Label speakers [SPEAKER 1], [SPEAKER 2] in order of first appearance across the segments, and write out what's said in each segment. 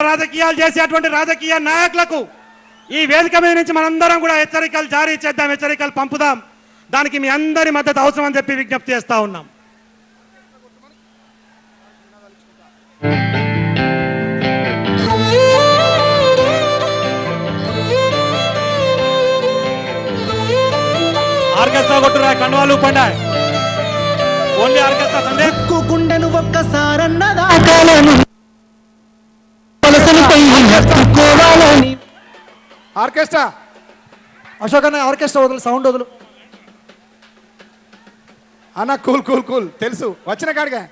[SPEAKER 1] రాజకీయాలు చేసేటువంటి రాజకీయ నాయకులకు ఈ వేదిక మీద నుంచి మనందరం కూడా హెచ్చరికలు జారీ చేద్దాం హెచ్చరికలు పంపుదాం. దానికి మీ అందరి మద్దతు అవసరం అని చెప్పి విజ్ఞప్తి చేస్తా ఉన్నాం. ఆర్కెస్ట్రా కొట్టురా కండవాలు పండా ఓన్లీ ఆర్కెస్ట్రా సండే
[SPEAKER 2] ఉక్కు గుండెను
[SPEAKER 3] ఆర్కెస్ట్రా.
[SPEAKER 4] అశోక్ అన్న ఆర్కెస్ట్రా వదులు సౌండ్ వదులు.
[SPEAKER 3] అన్న కూల్ కూల్ కూల్. తెలుసు. వచ్చిన కాడిగా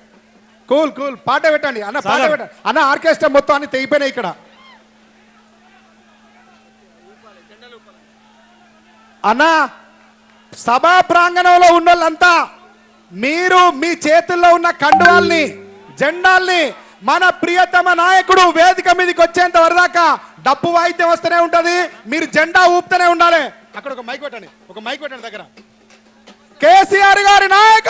[SPEAKER 3] కూల్ కూల్. పాట పెట్టండి. అన్న పాట. పెట్టండి అన్న ఆర్కెస్ట్రా మొత్తం అన్ని తెగిపోయినాయి ఇక్కడ. అన్న సభా ప్రాంగణంలో ఉన్న వాళ్ళంతా మీరు మీ చేతుల్లో ఉన్న కండువాల్ని జెండాల్ని మన ప్రియతమ నాయకుడు వేదిక మీదకి వచ్చేంత వరదాకా డప్పు వాయిద్యం వస్తూనే ఉంటది. మీరు జెండా ఊపుతూనే ఉండాలి. అక్కడ ఒక మైక్ పెట్టండి ఒక మైక్ పెట్టండి దగ్గర. కేసీఆర్ గారి నాయక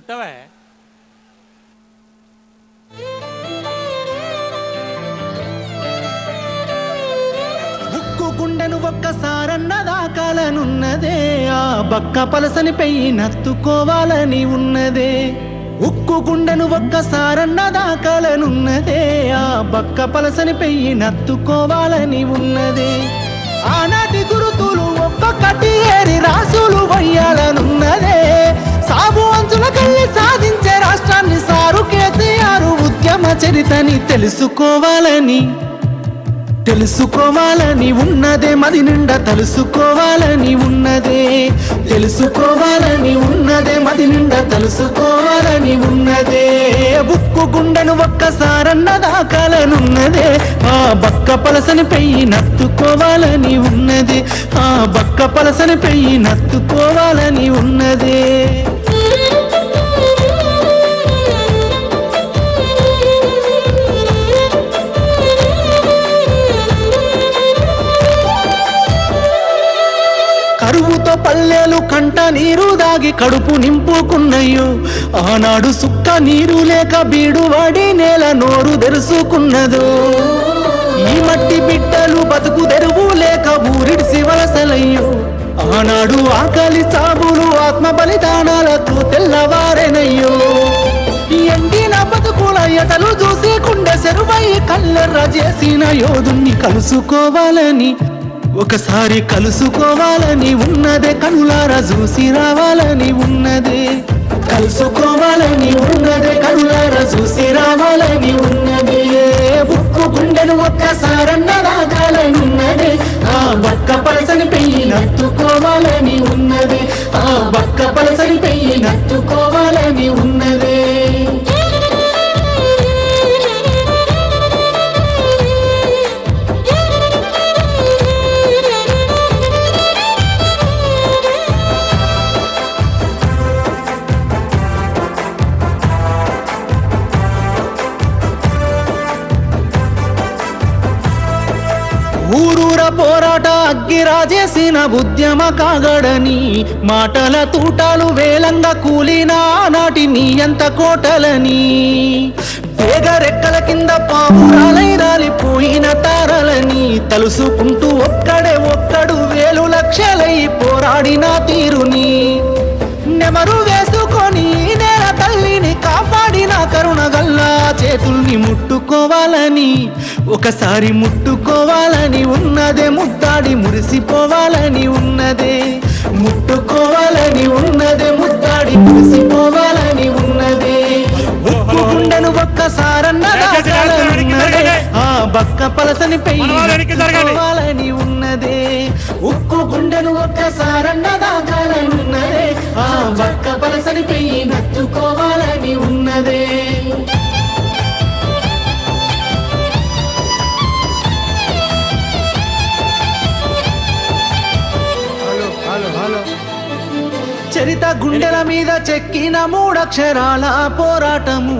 [SPEAKER 1] కొట్టవే?
[SPEAKER 2] ఉక్కు గుండెను ఒక్కసారన్న దాకాలనున్నదే ఆ బక్క పలసని పెయ్యి నత్తుకోవాలని ఉన్నదే. ఉక్కు గుండెను ఒక్కసారన్న దాకాలనున్నదే ఆ బక్క పలసని పెయ్యి నత్తుకోవాలని ఉన్నదే. ఆనాటి గురుతులు ఒక్కొక్కటి ఏరి చరితని తెలుసుకోవాలని తెలుసుకోవాలని ఉన్నదే మది నిండా తలుసుకోవాలని ఉన్నదే తెలుసుకోవాలని ఉన్నదే మది నిండా తలుసుకోవాలని ఉన్నదే. బుక్కు గుండెను ఒక్కసారన్న దాకాలనున్నదే ఆ బక్క పలసని పెయ్యి నత్తుకోవాలని ఉన్నదే ఆ బక్క పలసని పెయ్యి నత్తుకోవాలని ఉన్నదే. నీరు దాగి కడుపు నింపుకున్నయ్యో. ఆనాడు సుక్క నీరు లేక బీడు వాడి నేల నోరు తెరుసుకున్నదో. ఈ మట్టి బిడ్డలు బతుకు తెరువు లేక ఊరిడిసి వలసలయ్యో ఆనాడు ఆకలి సాబులు ఆత్మ బలిదానాలతో తెల్లవారెనయ్యో. ఈ ఎండిన బతుకుల ఎటలు చూసి కుండె సెరువై కల్లెర్ర చేసిన యోధుణ్ణి కలుసుకోవాలని ఒకసారి కలుసుకోవాలని ఉన్నదే కనులారా చూసి రావాలని ఉన్నదే. కలుసుకోవాలని ఉన్నదే కనులారా చూసి రావాలని ఉన్నదే. బుక్కు గుండెను ఒక్కసారన్న రాగాలని ఉన్నదే. ఆ బక్క పలసని పెయ్యి నత్తుకోవాలని ఉన్నదే. ఆ బక్క పలసని పెయ్యి నత్తుకోవాలని ఉన్నదే. ఊరూర పోరాట అగ్గిరాజేసిన ఉద్యమ కాగడని మాటల తూటాలు వేలంగా కూలిన నాటి నీ ఎంత కోటలని. వేగ రెక్కల కింద పావురాలై రాలిపోయిన తారలని తలుసుకుంటూ ఒక్కడే ఒక్కడు వేలు లక్షలై పోరాడిన తీరుని. నెమరు వేసుకొని నేల తల్లిని కాపాడిన కరుణగల్లా చేతుల్ని ముట్టుకోవాలని ఒకసారి ముట్టుకోవాలని ఉన్నదే ముద్దాడి మురిసిపోవాలని ఉన్నదే ముట్టుకోవాలని ఉన్నదే ముద్దాడి మురిసిపోవాలని ఉన్నదే ఉప్పు గుండెను ఒక్కసారన్న ఆ బక్క పలసని పెయ్యాలని ఉన్నదే ఉక్కు గుండెను ఒక్కసారన్న దాకాలనున్నదే ఆ బక్క పలసని పెయ్యి నత్తుకోవాలని ఉన్నదే గుండెల మీద చెక్కిన మూడక్షరాల పోరాటము.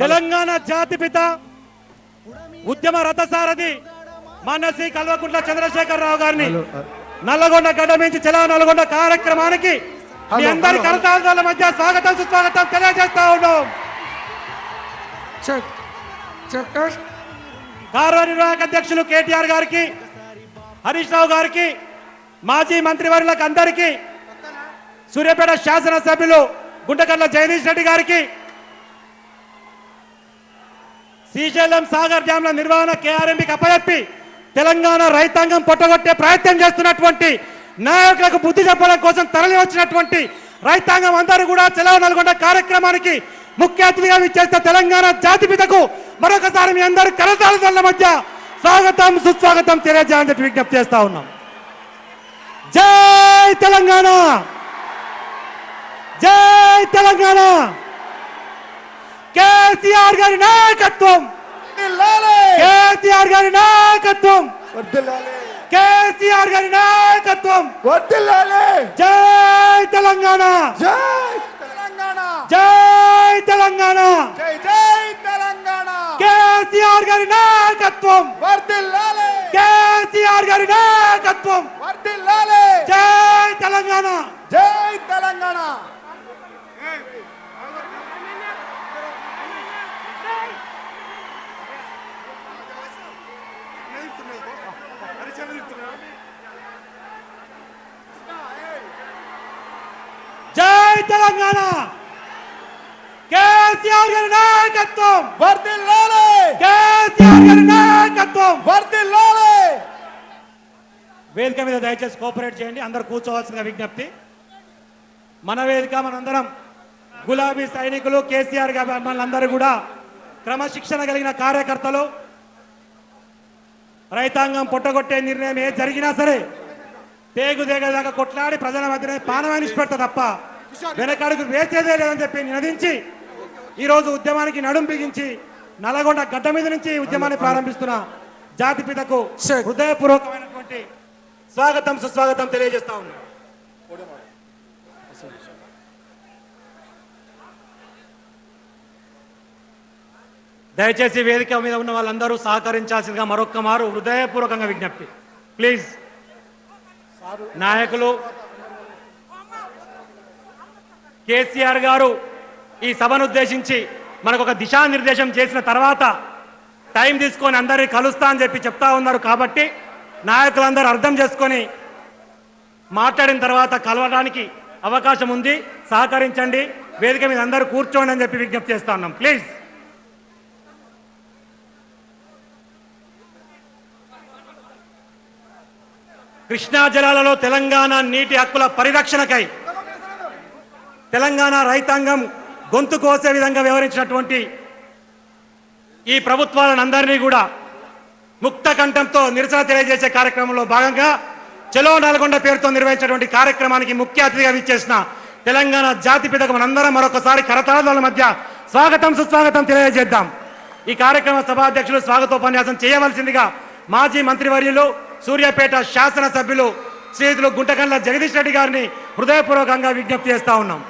[SPEAKER 1] తెలంగాణ జాతిపిత ఉద్యమ రథసారథి మానసి కల్వకుంట్ల చంద్రశేఖరరావు గారిని నల్లగొండ గడ్డ నుంచి చెలా నల్గొండ కార్యక్రమానికి మీ అందరి. కరతాళాల మధ్య స్వాగతం సుస్వాగతం తెలియజేస్తా ఉన్నాం.
[SPEAKER 4] చెక్
[SPEAKER 1] కార్యనిర్వాహక అధ్యక్షులు కేటీఆర్ గారికి హరీష్ రావు గారికి మాజీ మంత్రివర్యులకు అందరికీ సూర్యాపేట శాసనసభ్యులు గుంటకర్ల జగదీష్ రెడ్డి గారికి శ్రీశైలం సాగర్ డ్యాంల నిర్వహణ కేఆర్ఎంపీకి అప్పచెప్పి తెలంగాణ రైతాంగం పొట్టగొట్టే ప్రయత్నం చేస్తున్నటువంటి నాయకులకు బుద్ధి చెప్పడం కోసం తరలి వచ్చినటువంటి రైతాంగం అందరూ కూడా చెలవ నల్గొండ కార్యక్రమానికి ముఖ్య అతిథిగా విచ్చేస్తే తెలంగాణ జాతిపితకు మరొకసారి మీ అందరూ కరతాళ మధ్య స్వాగతం సుస్వాగతం తెలియజేయాలని విజ్ఞప్తి చేస్తా ఉన్నాం. జై తెలంగాణ జై తెలంగాణ కేసీఆర్ గారి నాయకత్వం
[SPEAKER 3] వర్ధిల్లాలి!
[SPEAKER 1] కేసీఆర్ గారి నాయకత్వం
[SPEAKER 3] వర్ధిల్లాలి!
[SPEAKER 1] కేసీఆర్ గారి నాయకత్వం
[SPEAKER 3] వర్ధిల్లాలి!
[SPEAKER 1] జై తెలంగాణ
[SPEAKER 3] జై తెలంగాణ
[SPEAKER 1] జై తెలంగాణ
[SPEAKER 3] జై జై తెలంగాణ
[SPEAKER 1] కేసీఆర్ గారి నాయకత్వం
[SPEAKER 3] వర్ధిల్లాలి!
[SPEAKER 1] కేసీఆర్ గారి నాయకత్వం
[SPEAKER 3] వర్ధిల్లాలి!
[SPEAKER 1] జై తెలంగాణ
[SPEAKER 3] జై తెలంగాణ
[SPEAKER 1] జై తెలంగాణ కేసీఆర్ గారి నాయకత్వం
[SPEAKER 3] వర్ధిల్లాలి!
[SPEAKER 1] కేసీఆర్ గారి నాయకత్వం
[SPEAKER 3] వర్ధిల్లాలి!
[SPEAKER 1] వేదిక మీద దయచేసి కోఆపరేట్ చేయండి. అందరు కూర్చోవాల్సిన విజ్ఞప్తి. మన వేదిక మనందరం గులాబీ సైనికులు కేసీఆర్ మనందరూ కూడా క్రమశిక్షణ కలిగిన కార్యకర్తలు. రైతాంగం పొట్టగొట్టే నిర్ణయం ఏ జరిగినా సరే పేగు దేగదాకా కొట్లాడి ప్రజల మధ్యనే పానమని పెడతా తప్ప వెనకడుగు వేసేదే లేదని చెప్పి నినదించి ఈరోజు ఉద్యమానికి నడుం బిగించి నల్గొండ గడ్డ మీద నుంచి ఉద్యమాన్ని ప్రారంభిస్తున్న జాతిపితకు. హృదయపూర్వకమైనటువంటి స్వాగతం సుస్వాగతం తెలియజేస్తా ఉన్నాం. దయచేసి వేదిక మీద ఉన్న వాళ్ళందరూ సహకరించాల్సిందిగా మరొక్క మారు హృదయపూర్వకంగా విజ్ఞప్తి. ప్లీజ్ నాయకులు కేసీఆర్ గారు ఈ సభను ఉద్దేశించి మనకు ఒక దిశానిర్దేశం చేసిన తర్వాత టైం తీసుకొని అందరినీ కలుస్తా అని చెప్పి చెప్తా ఉన్నారు కాబట్టి నాయకులందరూ అర్థం చేసుకొని మాట్లాడిన తర్వాత కలవడానికి అవకాశం ఉంది. సహకరించండి. వేదిక మీద అందరూ కూర్చోండి అని చెప్పి విజ్ఞప్తి చేస్తా ఉన్నాం. ప్లీజ్ కృష్ణా జలాలలో తెలంగాణ నీటి హక్కుల పరిరక్షణకై తెలంగాణ రైతాంగం గొంతు కోసే విధంగా వ్యవహరించినటువంటి ఈ ప్రభుత్వాలను అందరినీ కూడా ముక్త కంఠంతో నిరసన తెలియజేసే కార్యక్రమంలో భాగంగా చెలో నల్గొండ పేరుతో నిర్వహించినటువంటి కార్యక్రమానికి ముఖ్య అతిథిగా విచ్చేసిన తెలంగాణ జాతిపితకు మనందరం మరొకసారి కరతాళాల మధ్య స్వాగతం సుస్వాగతం తెలియజేద్దాం. ఈ కార్యక్రమ సభాధ్యక్షులు స్వాగతోపన్యాసం చేయవలసిందిగా మాజీ మంత్రివర్యులు సూర్యాపేట శాసనసభ్యులు శ్రీతులు గుంటకండ్ల జగదీష్ రెడ్డి గారిని హృదయపూర్వకంగా విజ్ఞప్తి చేస్తా ఉన్నాం.